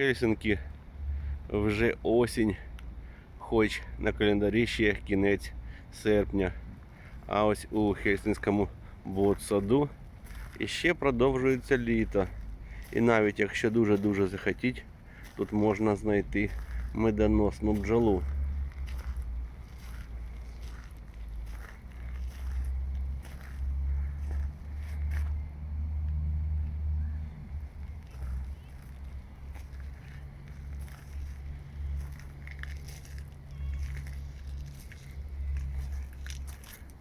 Хельсинки вже осінь, хоч на календарі ще кінець серпня. А ось у Хельсинському ботсаду іще продовжується літо. І навіть якщо дуже-дуже захотіть, тут можна знайти медоносну бджолу.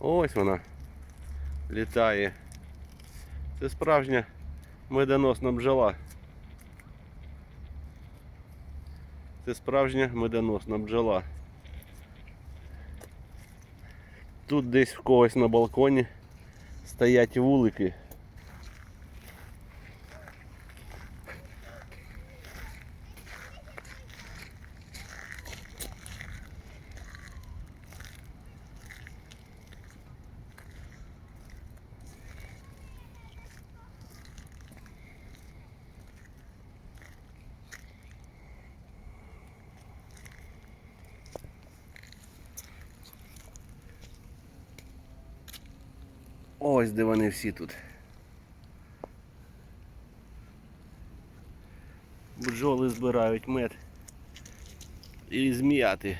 Ось вона літає. Це справжня медоносна бджола. Це справжня медоносна бджола. Тут десь в когось на балконі стоять вулики. Ось де вони всі тут. Бджоли збирають мед і зміяти.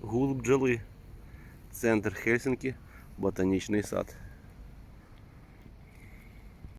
Гул бджоли. Центр Хельсинки, ботанічний сад.